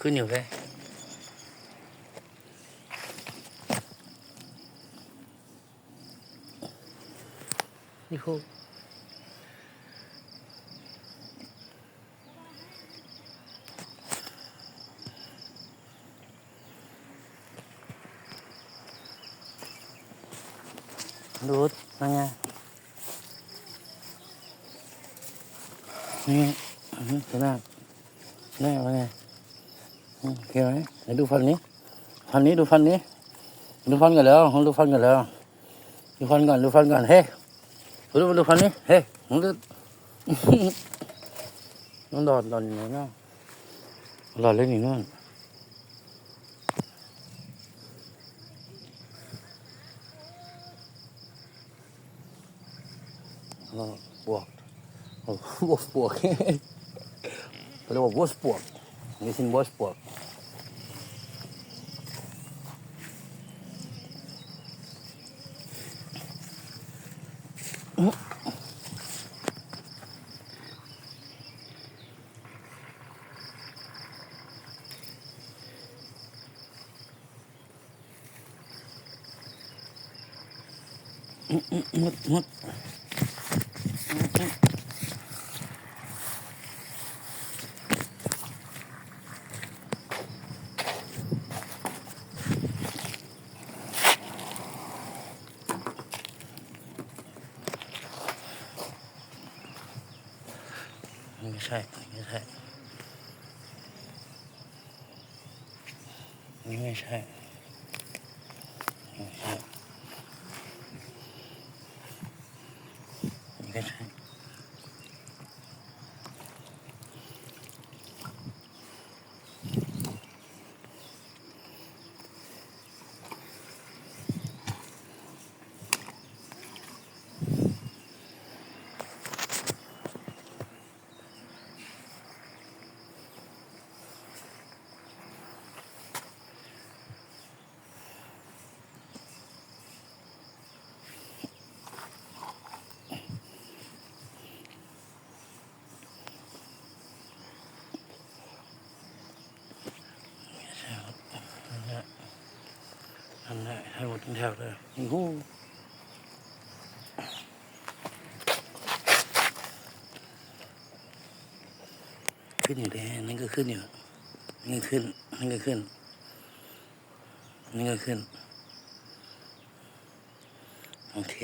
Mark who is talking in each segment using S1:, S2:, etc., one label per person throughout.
S1: ขึ้นอยู่เลยนี่คูดูดนั่นไงนี่เห็นไหม แน่ว่าไงอืมโอเคไหมไหนดูฟันนี้ฟันนี้ดูฟันนี้ ดูฟันกันแล้วดูฟันกันแล้วดูฟันก่อนดูฟันก่อนเฮ้ดูดูฟันนี้เฮ้มึงดูมันดอดดอดอยู่ไหนเนาะดอดเล่นอยู่นู่นบวกโอ้บวกบวก เขาเรียกว่าบวสบวกนี่สินบวสบวกหมดหมด ไม่ใช่ไม่ใช่นี่ไม่ใช่ไม่ใช่นี่ก็ใช่ันแหละให้หมดทั้งแถวเลยโอ้โหขึ้นอยู่แดนั่นก็ขึ้นอยู่นี่ขึ้นนั่นก็ขึ้นนี่ก็ขึ้น โอเค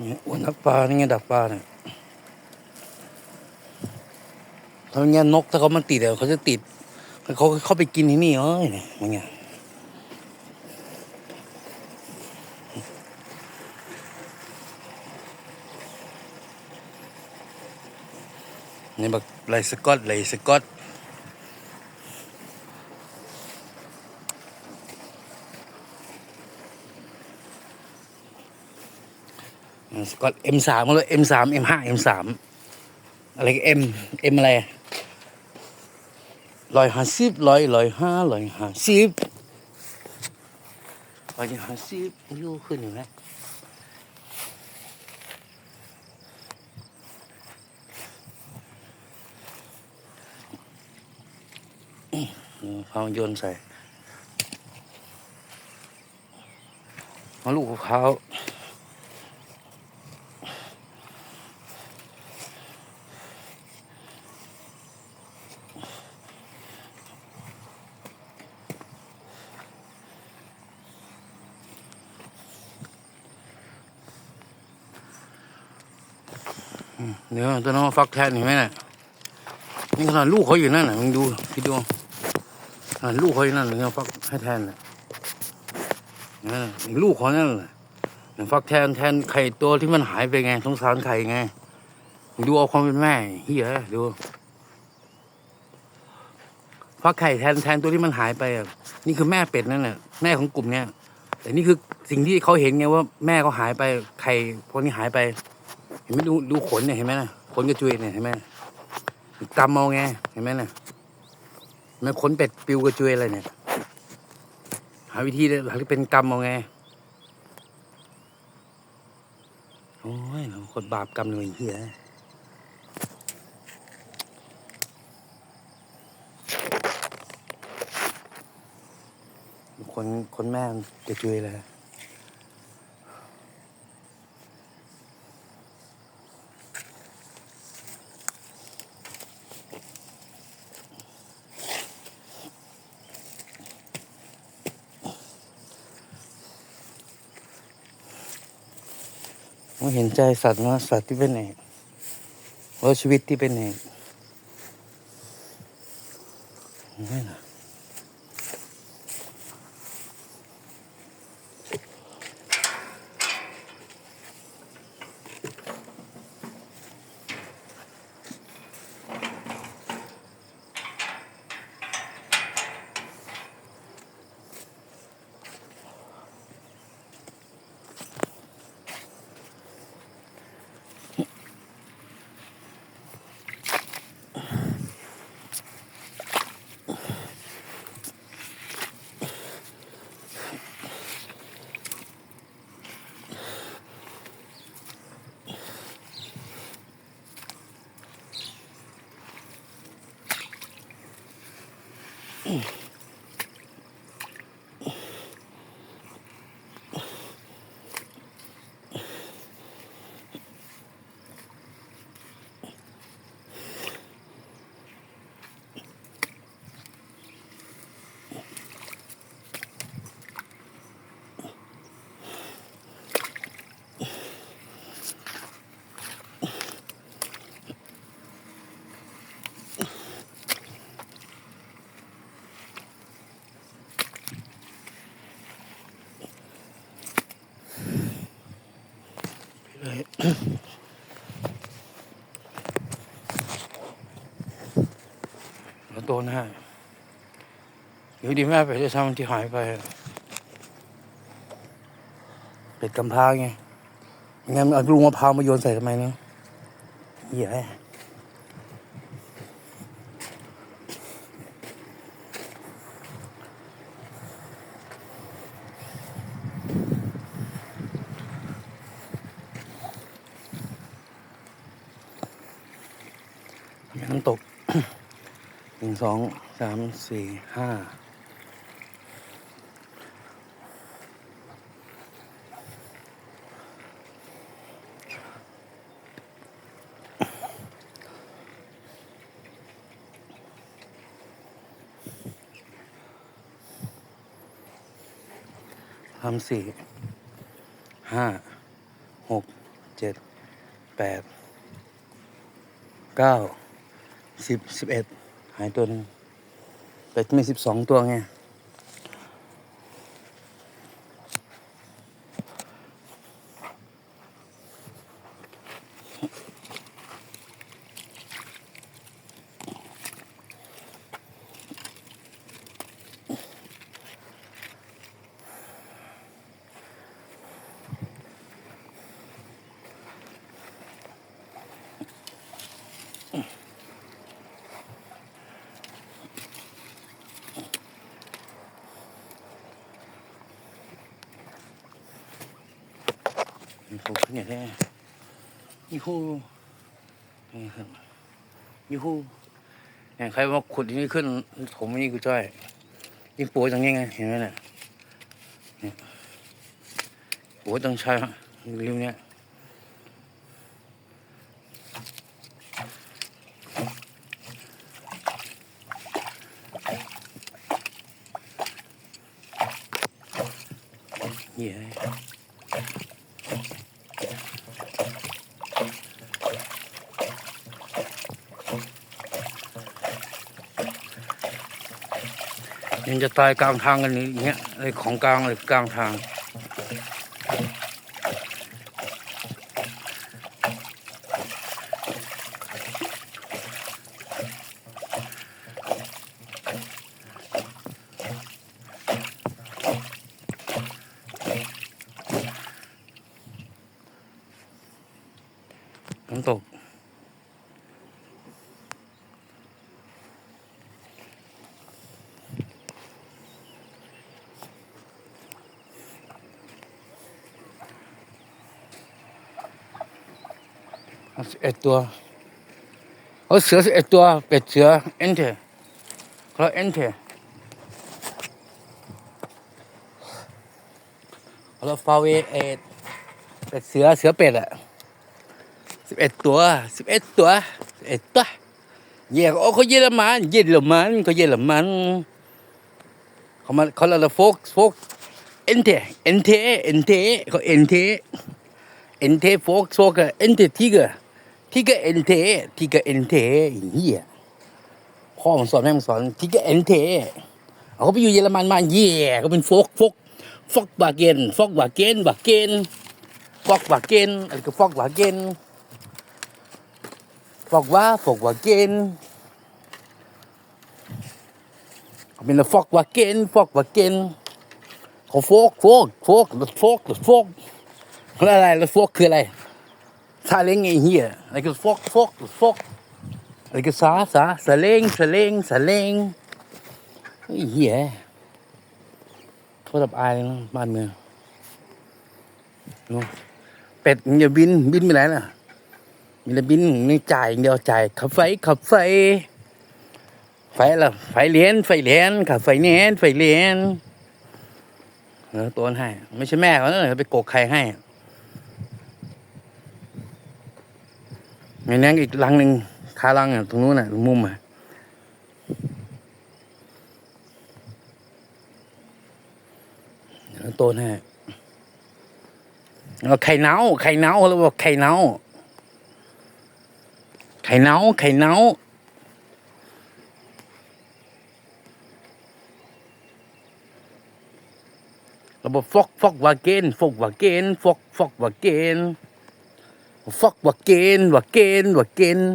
S1: นี่อ้วนนักปลานี่ไงดักปลาเนี่ยถ้าเงี้ยนกถ้าเขามันติดเดี๋ยวเขาจะติดเขาเขาไปกินที่นี่เอ้ยเนี่ยมันไงนี่บักไรสกอตไรสกอต สกอตเอ็มสามก็เลยเอ็มสามเอ็มห้าเอ็มสามอะไรเอ็มเอ็มอะไรร้อยห้าสิบร้อยร้อยห้าร้อยห้าสิบร้อยห้าสิบยู่ขึ้นอยู่นะอืมพาวโยนใส่มาลูกมะพร้า เดี๋ยวตัวน้องฟักแทนเห็นไหมน่ะนี่ขนาดลูกเขาอยู่นั่นน่ะมึงดูคิดดูขนาดลูกเขาอยู่นั่นเนี่ยฟักให้แทนน่ะนั่นน่ะลูกเขานั่นแหละเนี่ยฟักแทนแทนไข่ตัวที่มันหายไปไงสงสารไข่ไงมึงดูเอาความเป็นแม่เฮียดูฟักไข่แทนแทนตัวที่มันหายไปอะนี่คือแม่เป็ดนั่นแหละแม่ของกลุ่มเนี้ยแต่นี่คือสิ่งที่เขาเห็นไงว่าแม่เขาหายไปไข่พวกนี้หายไป ห็นไหมดูดูขนเนี่ยเห็นไหมนะขนกระจุยเนี่ยเห็นไหมกำเอาไงเห็นไหมนะเห็นไหมขนเป็ดปิวกระจุยอะไรเนี่ย หาวิธีหาที่เป็นกรรมเอาไงโอ้ยคนบาปกรรมเลยเฮียคนคนแม่มันกระจุยเลย ห็นใจสัตว์นะสัตว์ที่เป็นเอกว่าชีวิตที่เป็นเอกไม่นะ นะฮะอยู่ดีแม่ไปด้วยซ้ำที่หายไป เป็ดกำพร้าไงงั้นเอาลูกมะพร้าวมาโยนใส่ทำไมเนาะเหี้ยมีน้ำตก หนึ่ งสองสามสี่ห้าสามสี่ห้าหกเจ็ดแปดเก้าสิบสิบเอ็ด หายตัวนึงเป็ดมีสิบสองตัวไง มีฟูขึ้นอย่างนี้ยูฮูนี่ครับยูฮูเนี่ยใครมาขุดอย่นี้ขึ้นผมนี่กูจ้อยยิ่งปูตรงนี้ไงเห็นไหมเนี่ยเนี่ยปูต้องใช้ริมเนี้ยเหี้ย มันจะตายกลางทางกันอย่างเงี้ยอะไรของกลางอะไรกลางทาง สิบเอ็ดตัวเอาเสือสิบเอ็ดตัวเป็ดเสือเอ็นเทเขาเอ็นเทเราฟาเวเอ็ดเป็ดเสือเสือเป็ดอะสิบเอ็ดตัวสิบเอ็ดตัวสิบเอ็ดตัวเย่โอ้เขาเยอรมันเยอรมันเขาเยอรมันเขามาเขาเราโฟกโฟกเอ็นเทเอ็นเทเอ็นเทเขาเอ็นเทเอ็นเทโฟกโฟกเอ็นเททิกเกอร์ ทิกเกอร์เอ็นเททิกเกอร์เอ็นเทเฮียพ่อมันสอนแม่มันสอนทิกเกอร์เอ็นเทเอาเขาไปอยู่เยอรมันมาเย่เขาเป็นฟกฟกฟอกบาเกนฟอกบาเกนบาเกนฟอกบาเกนอะไรก็ฟอกบาเกนฟอกว่าฟอกบาเกนเขาเป็นฟอกบาเกนฟอกบาเกนเขาฟกฟกฟกรถฟกรถฟกแล้วอะไรแล้วฟกคืออะไร ซาเล้งไอ้เหี้ยอะไรก็ฟกฟกฟกอะไรก็สาสาสาเล้งสาเล้งสาเล้งไอ้เหี้ยเขาตับอายเลยนะบ้านเมืองเนอะเป็ดมันจะบินบินไปไหนล่ะมีแต่บินนี่จ่ายอย่างเดียวจ่ายขับไฟขับไฟไฟล่ะไฟเหรียญไฟเหรียญขับไฟเน้นไฟเหรียญเออตัวให้ไม่ใช่แม่เขาเนอะไปโกกใครให้ มีแนงอีกลังหนึ่งคาลังอะตรงนู้นอะตรงมุมอะตัวแน่เอาไข่เน่าไข่เน่าเราบอกไข่เน่าไข่เน่าไข่เน่าเราบอกฟอกฟอกวาเกนฟอกวาเกนฟอกฟอกวาเกน ฟอกว่าเกณฑ์ว่าเกณฑ์ว่าเกณฑ์